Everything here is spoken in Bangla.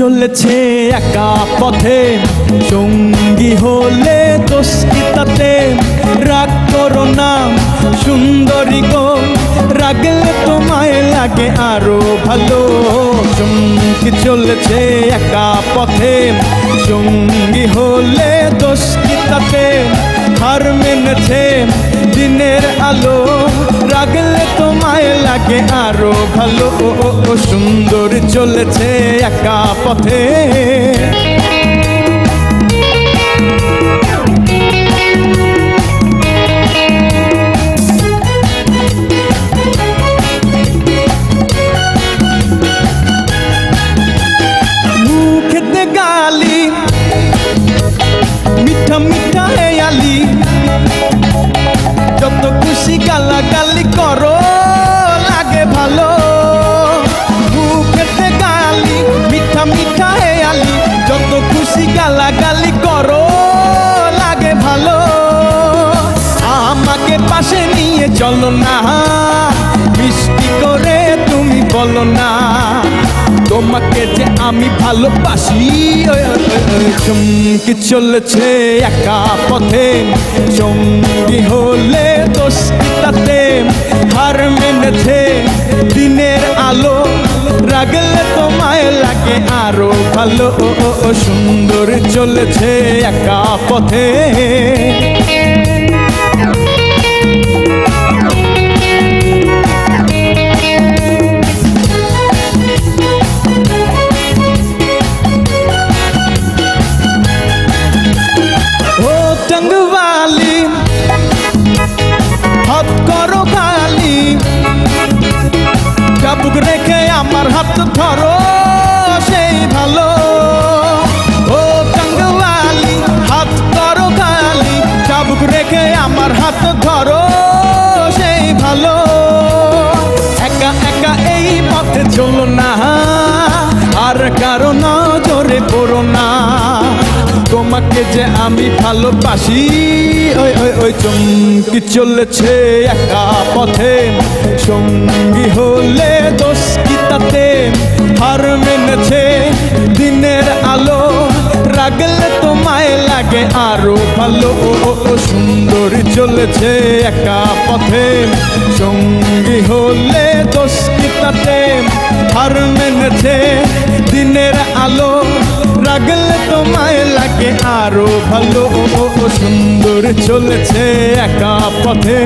চলেছে একা পথে। সঙ্গী হলে দোষ কি তাতে? রাগ করো না, সুন্দরী গো, রাগলে তোমায় লাগে আরও ভালো। চুমকি চলেছে একা পথে সঙ্গী হলে দোষ কি হার মেনেছে দিনের আলো, রাগলে তোমায় লাগে আরও ভালো। ও সুন্দর চলেছে একা পথে। মিঠা মিঠা হেয়ালি যত খুশি গালা গালি করো যত খুশি করো, লাগে ভালো। আমাকে পাশে নিয়ে চলো না, মিষ্টি করে তুমি বলো না, তোমাকে যে আমি ভালোবাসি চমকি চলেছে একা পথে সঙ্গী হলে দোষ কি তাতে? হার মেনেছে দিনের আলো, রাগলে তোমায় লাগে আরও ভালো সুন্দর চলেছে একা পথে। ধরো যে আমি ভালোবাসি। ওই ওই ওই চমকি চলেছে একা পথে। সঙ্গী হলে দোষ কি তাতে? হার মেনেছে দিনের আলো। রাগলে তোমায় লাগে আরও ভালো। সুন্দর চলেছে একা পথে। সঙ্গী হলে দোষ কি তাতে? হার মেনেছে রাগলে তোমায় লাগে আরও ভালো সুন্দর চলেছে একা পথে।